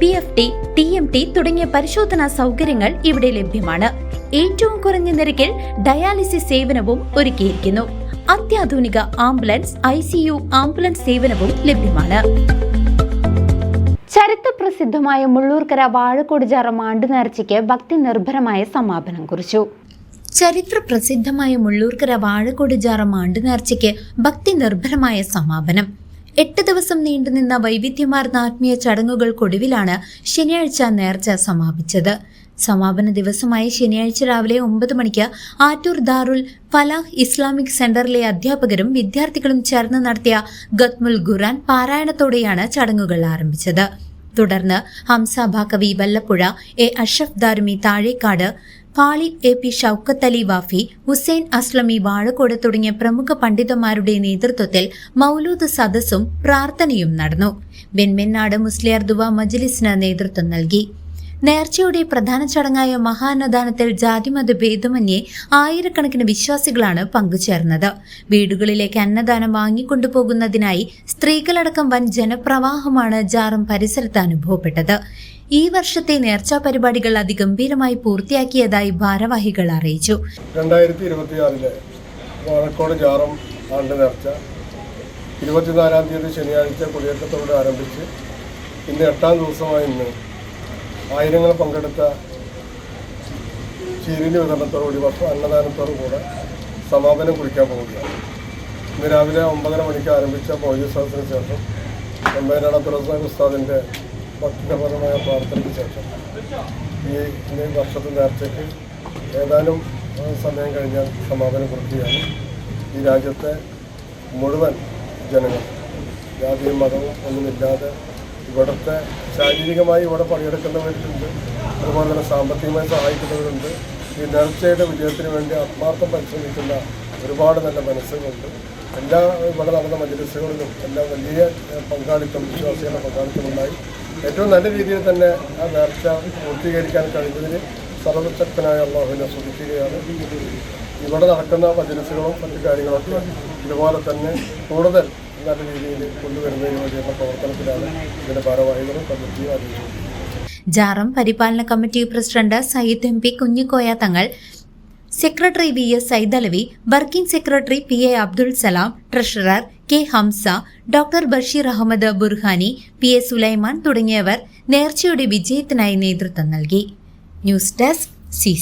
P F T T M T തുടങ്ങിയ പരിശോധനാ സൗകര്യങ്ങൾ ഇവിടെ ലഭ്യമാണ്. ഏറ്റവും കുറഞ്ഞ നിരക്കിൽ ഡയാലിസിസ് സേവനവും ഒരുക്കിയിരിക്കുന്നു. അത്യാധുനിക ആംബുലൻസ് ഐ ആംബുലൻസ് സേവനവും ലഭ്യമാണ്. ചരിത്രപ്രസിദ്ധമായ മുള്ളൂർക്കര വാഴക്കോട് മാണ്ടു നേർച്ചയ്ക്ക് ഭക്തി നിർഭരമായ സമാപനം കുറിച്ചു. ചരിത്ര പ്രസിദ്ധമായ മുള്ളൂർക്കര വാഴക്കോട് മാണ്ടു നേർച്ചയ്ക്ക് ഭക്തി നിർഭരമായ സമാപനം. എട്ട് ദിവസം നീണ്ടുനിന്ന വൈവിധ്യമാർന്ന ആത്മീയ ചടങ്ങുകൾക്കൊടുവിലാണ് ശനിയാഴ്ച നേർച്ച സമാപിച്ചത്. സമാപന ദിവസമായ ശനിയാഴ്ച രാവിലെ ഒമ്പത് മണിക്ക് ആറ്റൂർ ദാറുൽ ഫലാഹ് ഇസ്ലാമിക് സെന്ററിലെ അധ്യാപകരും വിദ്യാർത്ഥികളും ചേർന്ന് നടത്തിയ ഗത്മുൽ ഖുറാൻ പാരായണത്തോടെയാണ് ചടങ്ങുകൾ ആരംഭിച്ചത്. തുടർന്ന് Hamza Baqavi Vallappuzha A Ashraf Darimi Thazhekkad Fali A P Shoukath Ali Wafi Hussain Aslami Vazhakkad തുടങ്ങിയ പ്രമുഖ പണ്ഡിതന്മാരുടെ നേതൃത്വത്തിൽ മൗലൂദ് സദസ്സും പ്രാർത്ഥനയും നടന്നു. ബെൻമെന്നാട് മുസ്ലിയാർ ദുവ മജ്ലിസിന് നേതൃത്വം നൽകി. നേർച്ചയുടെ പ്രധാന ചടങ്ങായ മഹാനദാനത്തിൽ ജാതിമത ഭേദമന്യേ ആയിരക്കണക്കിന് വിശ്വാസികളാണ് പങ്കുചേർന്നത്. വീടുകളിലേക്ക് അന്നദാനം വാങ്ങിക്കൊണ്ടുപോകുന്നതിനായി സ്ത്രീകളടക്കം വൻ ജനപ്രവാഹമാണ് ജാറും പരിസരത്ത് അനുഭവപ്പെട്ടത്. ഈ വർഷത്തെ നേർച്ചാ പരിപാടികൾ അതിഗംഭീരമായി പൂർത്തിയാക്കിയതായി ഭാരവാഹികൾ അറിയിച്ചു. രണ്ടായിരത്തി ഇരുപത്തിയാറിലെ വാഴക്കോട് ജാറം ആണ്ട് നേർച്ച. ഇരുപത്തിനാലാം തീയതി ശനിയാഴ്ച കുടിയേറ്റത്തോടെ ആരംഭിച്ച് ഇന്ന് എട്ടാം ദിവസമായ ഇന്ന് ആയിരങ്ങൾ പങ്കെടുത്ത ചീരിന്റെ വിതരണത്തോടുകൂടി വർഷം അന്നദാനത്തോടു കൂടെ സമാപനം കുറിക്കാൻ പോവുകയാണ്. ഇന്ന് രാവിലെ ഒമ്പതര മണിക്ക് ആരംഭിച്ച പോലീസ് സദസ്സിന് ശേഷം എംബൈനാട അബ്ദുറസാൻ ഉസ്താദിന്റെ ഭക്തിപരമായ പ്രാർത്ഥനയ്ക്ക് ശേഷം ഈ ഈ വർഷത്തെ നേർച്ചയ്ക്ക് ഏതാനും സമയം കഴിഞ്ഞാൽ സമാപനം കുറിക്കുകയാണ്. ഈ രാജ്യത്തെ മുഴുവൻ ജനങ്ങൾ ജാതിയും മതവും ഒന്നുമില്ലാതെ ഇവിടുത്തെ ശാരീരികമായി ഇവിടെ പണിയെടുക്കുന്നവരുണ്ട്. അതുപോലെ തന്നെ സാമ്പത്തികമായി സഹായിക്കുന്നവരുണ്ട്. ഈ നേർച്ചയുടെ വിജയത്തിന് വേണ്ടി ആത്മാർത്ഥം പരിശ്രമിക്കുന്ന ഒരുപാട് നല്ല മനസ്സുകളുണ്ട്. എല്ലാ ഇവിടെ നടന്ന മജ്ലിസുകളിലും എല്ലാം വലിയ പങ്കാളിത്തം വിശ്വാസികളുടെ പങ്കാളിത്തമുണ്ടായി. ഏറ്റവും നല്ല രീതിയിൽ തന്നെ ആ നേർച്ച പൂർത്തീകരിക്കാൻ കഴിഞ്ഞതിന് സർവശക്തനായ അള്ളാഹുവിനെ ശ്രദ്ധിക്കുകയാണ് ഇവിടെ നടക്കുന്ന മജ്ലിസുകളും മറ്റു കാര്യങ്ങളൊക്കെ ഇതുപോലെ തന്നെ കൂടുതൽ നല്ല രീതിയിൽ കൊണ്ടുവരുന്നതിന് വേണ്ടിയുള്ള പ്രവർത്തനത്തിലാണ് ഇതിന്റെ ഭാരവാഹികളും കമ്മിറ്റിയും അറിയിച്ചത്. ജാറം പരിപാലന committee president Sayyid M P Kunhikoya Thangal secretary V S Saidalavi working secretary P A Abdul Salam treasurer K Hamsa doctor Basheer Ahammed Burhani P A Sulaiman തുടങ്ങിയവർ നേർച്ചയുടെ വിജയത്തിനായി നേതൃത്വം നൽകി. News desk C